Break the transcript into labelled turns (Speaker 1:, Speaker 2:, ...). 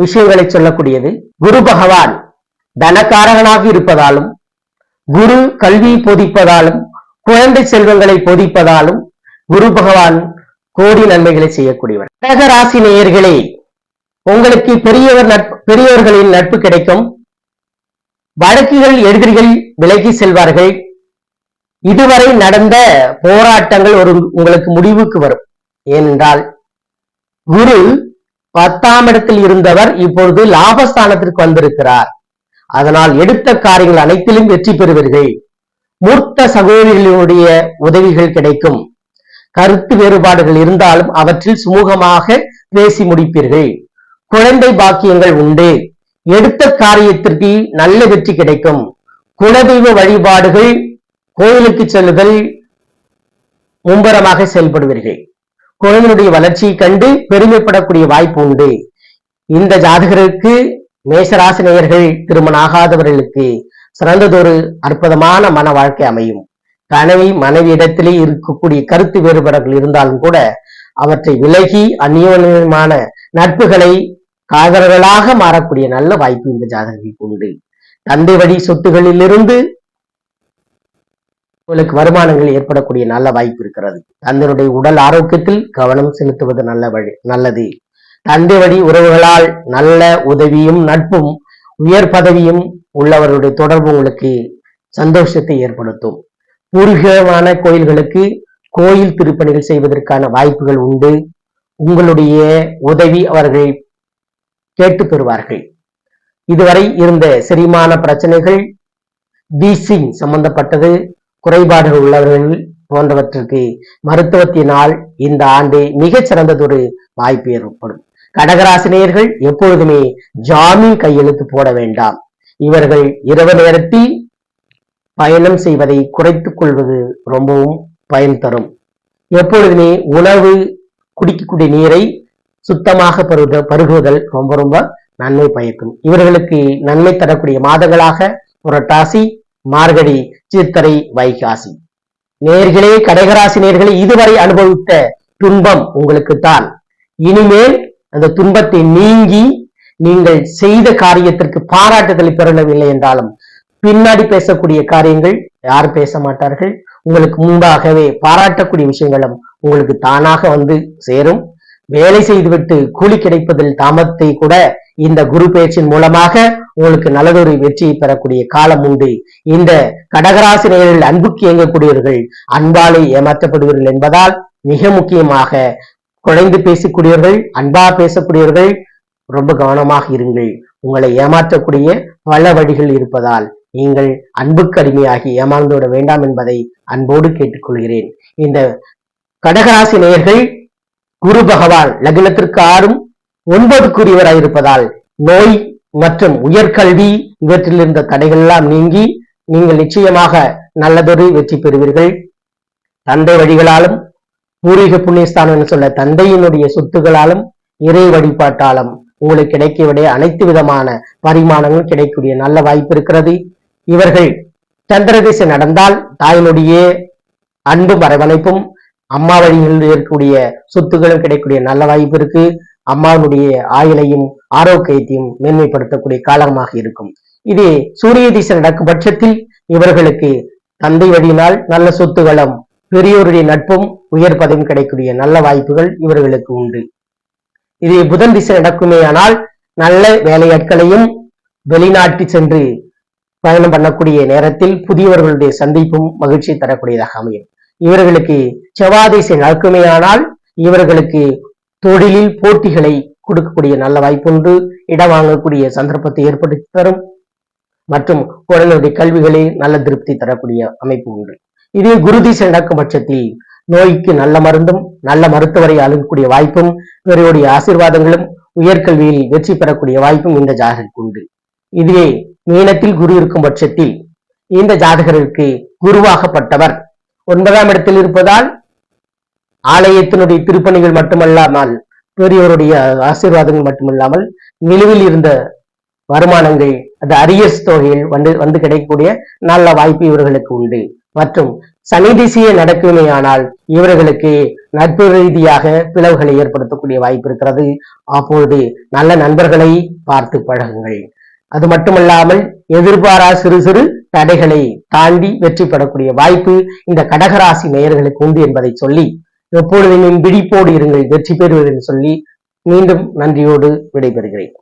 Speaker 1: விஷயங்களை சொல்லக்கூடியது. குரு பகவான் தனக்காரகனாக இருப்பதாலும் குரு கல்வி போதிப்பதாலும் குழந்தை செல்வங்களை போதிப்பதாலும் குரு பகவான் கோடி நன்மைகளை செய்யக்கூடியவர். கடக ராசி நேயர்களே உங்களுக்கு பெரியவர் நட்பு பெரியவர்களின் நட்பு கிடைக்கும். வழக்குகள் எதிரிகள் விலகி செல்வார்கள். இதுவரை நடந்த போராட்டங்கள் ஒரு உங்களுக்கு முடிவுக்கு வரும். ஏனென்றால் குரு பத்தாம் இடத்தில் இருந்தவர் இப்பொழுது லாபஸ்தானத்திற்கு வந்திருக்கிறார். அதனால் எடுத்த காரியங்கள் அனைத்திலும் வெற்றி பெறுவீர்கள். மூர்த்த சகோதரிகளுடைய உதவிகள் கிடைக்கும். கருத்து வேறுபாடுகள் இருந்தாலும் அவற்றில் சுமூகமாக பேசி முடிப்பீர்கள். குழந்தை பாக்கியங்கள் உண்டு. எடுத்த காரியத்திற்கு நல்ல வெற்றி கிடைக்கும். குலதெய்வ வழிபாடுகள் கோயிலுக்கு செல்லுதல் மும்பரமாக செயல்படுவீர்கள். குழந்தையுடைய வளர்ச்சியை கண்டு பெருமைப்படக்கூடிய வாய்ப்பு உண்டு. இந்த ஜாதகருக்கு மேசராசினியர்கள் திருமணம் ஆகாதவர்களுக்கு சிறந்ததொரு அற்புதமான மன வாழ்க்கை அமையும். கனவி மனைவி இடத்திலே இருக்கக்கூடிய கருத்து வேறுபாடுகள் இருந்தாலும் கூட அவற்றை விலகி அந்நியமான நட்புகளை காதலர்களாக மாறக்கூடிய நல்ல வாய்ப்பு இந்த ஜாதகருக்கு உண்டு. தந்தை வழி சொத்துகளிலிருந்து உங்களுக்கு வருமானங்கள் ஏற்படக்கூடிய நல்ல வாய்ப்பு இருக்கிறது. தந்தையுடைய உடல் ஆரோக்கியத்தில் கவனம் செலுத்துவது நல்ல வழி நல்லது. தந்தை வழி உறவுகளால் நல்ல உதவியும் நட்பும் உயர் பதவியும் உள்ளவருடைய தொடர்பு உங்களுக்கு சந்தோஷத்தை ஏற்படுத்தும். பூர்வீகமான கோயில்களுக்கு கோயில் திருப்பணிகள் செய்வதற்கான வாய்ப்புகள் உண்டு. உங்களுடைய உதவி அவர்கள் கேட்டு பெறுவார்கள். இதுவரை இருந்த செரிமான பிரச்சனைகள் வீசிங் சம்பந்தப்பட்டது. குறைபாடுகள் உள்ளவர்கள் போன்றவற்றிற்கு மருத்துவத்தினால் இந்த ஆண்டு மிகச் சிறந்ததொரு வாய்ப்பு ஏற்படும். கடகராசினியர்கள் எப்பொழுதுமே ஜாமீன் கையெழுத்து போட வேண்டாம். இவர்கள் இரவு நேரத்தில் பயணம் செய்வதை குறைத்துக் கொள்வது ரொம்பவும் பயன் தரும். எப்பொழுதுமே உணவு குடிக்கக்கூடிய நீரை சுத்தமாக பருக பருகுவதல் ரொம்ப ரொம்ப நன்மை பயக்கும். இவர்களுக்கு நன்மை தரக்கூடிய மாதங்களாக புரட்டாசி மார்கழி சித்திரை வைகாசி. நேர்களே கடகராசி நேர்களே இதுவரை அனுபவித்த துன்பம் உங்களுக்குத்தான். இனிமேல் அந்த துன்பத்தை நீங்கி நீங்கள் செய்த காரியத்திற்கு பாராட்டுதலை பெறவில்லை என்றாலும் பின்னாடி பேசக்கூடிய காரியங்கள் யார் பேச மாட்டார்கள். உங்களுக்கு முன்பாகவே பாராட்டக்கூடிய விஷயங்களும் உங்களுக்கு தானாக வந்து சேரும். வேலை செய்துவிட்டு கூலி கிடைப்பதில் தாமத்தை கூட இந்த குரு பயிற்சியின் மூலமாக உங்களுக்கு நல்லதொரு வெற்றியை பெறக்கூடிய காலம் உண்டு. இந்த கடகராசி நேரில் அன்புக்கு இயங்கக்கூடியவர்கள் அன்பாலே ஏமாற்றப்படுவீர்கள் என்பதால் மிக முக்கியமாக குழைந்து பேசக்கூடியவர்கள் அன்பா பேசக்கூடியவர்கள் ரொம்ப கவனமாக இருங்கள். உங்களை ஏமாற்றக்கூடிய பல வழிகள் இருப்பதால் நீங்கள் அன்புக்கு அடிமையாகி ஏமாந்து விட வேண்டாம் என்பதை அன்போடு கேட்டுக்கொள்கிறேன். இந்த கடகராசி நேயர்கள் குரு பகவான் லக்னத்திற்கு ஆறும் ஒன்பதுக்குரியவராய் இருப்பதால் நோய் மற்றும் உயர்கல்வி இவற்றில் இருந்த தடைகள் எல்லாம் நீங்கி நீங்கள் நிச்சயமாக நல்லதொரு வெற்றி பெறுவீர்கள். தந்தை வழிகளாலும் பூர்வீக புண்ணியஸ்தானம் என்று சொல்ல தந்தையினுடைய சொத்துகளாலும் இறை வழிபாட்டாலும் உங்களுக்கு கிடைக்கக்கூடிய அனைத்து விதமான பரிமாணங்களும் கிடைக்கக்கூடிய நல்ல வாய்ப்பு இருக்கிறது. இவர்கள் சந்திர திசை நடந்தால் தாயினுடைய அன்பும் வரவழைப்பும் அம்மா வழியில் இருக்கக்கூடிய சொத்துகளும் கிடைக்கக்கூடிய நல்ல வாய்ப்பு இருக்கு. அம்மாவுடைய ஆயுளையும் ஆரோக்கியத்தையும் மேன்மைப்படுத்தக்கூடிய காலமாக இருக்கும். இது சூரிய திசை நடக்கும் பட்சத்தில் இவர்களுக்கு தந்தை வழியினால் நல்ல சொத்துகளும் பெரியோருடைய நட்பும் உயர் பதவியும் கிடைக்கக்கூடிய நல்ல வாய்ப்புகள் இவர்களுக்கு உண்டு. இது புதன் திசை நடக்குமேயானால் நல்ல வேலையாட்களையும் வெளிநாட்டு சென்று பயணம் பண்ணக்கூடிய நேரத்தில் புதியவர்களுடைய சந்திப்பும் மகிழ்ச்சி தரக்கூடியதாக அமையும். இவர்களுக்கு செவ்வாதிசை நடக்குமேயானால் இவர்களுக்கு தொழிலில் போட்டிகளை கொடுக்கக்கூடிய நல்ல வாய்ப்புண்டு இடம் வாங்கக்கூடிய சந்தர்ப்பத்தை ஏற்படுத்தி தரும் மற்றும் குழந்தைகளுடைய கல்விகளை நல்ல திருப்தி தரக்கூடிய அமைப்பு உண்டு. இதே குருதிசை நடக்கும் பட்சத்தில் நோய்க்கு நல்ல மருந்தும் நல்ல மருத்துவரை அணுகக்கூடிய வாய்ப்பும் இவருடைய ஆசீர்வாதங்களும் உயர்கல்வியில் வெற்றி பெறக்கூடிய வாய்ப்பும் இந்த ஜாதகருக்கு உண்டு. இதுவே மீனத்தில் குரு இருக்கும் பட்சத்தில் இந்த ஜாதகருக்கு குருவாகப்பட்டவர் ஒன்பதாம் இடத்தில் இருப்பதால் ஆலயத்தினுடைய திருப்பணிகள் மட்டுமல்லாமல் பெரியவருடைய ஆசீர்வாதங்கள் மட்டுமல்லாமல் நிலுவில் இருந்த வருமானங்கள் அது அரியஸ் தொகையில் வந்து வந்து கிடைக்கக்கூடிய நல்ல வாய்ப்பு இவர்களுக்கு உண்டு. மற்றும் சனி திசையே நடக்குமேயானால் இவர்களுக்கு நட்பு ரீதியாக பிளவுகளை ஏற்படுத்தக்கூடிய வாய்ப்பு இருக்கிறது. அப்பொழுது நல்ல நண்பர்களை பார்த்து பழகுங்கள். அது மட்டுமல்லாமல் எதிர்பாரா சிறு சிறு தடைகளை தாண்டி வெற்றி பெறக்கூடிய வாய்ப்பு இந்த கடகராசி நேயர்களுக்கு உண்டு என்பதை சொல்லி எப்பொழுதும் விழிப்போடு இருங்கள் வெற்றி பெறுவதென்று சொல்லி மீண்டும் நன்றியோடு விடைபெறுகிறேன்.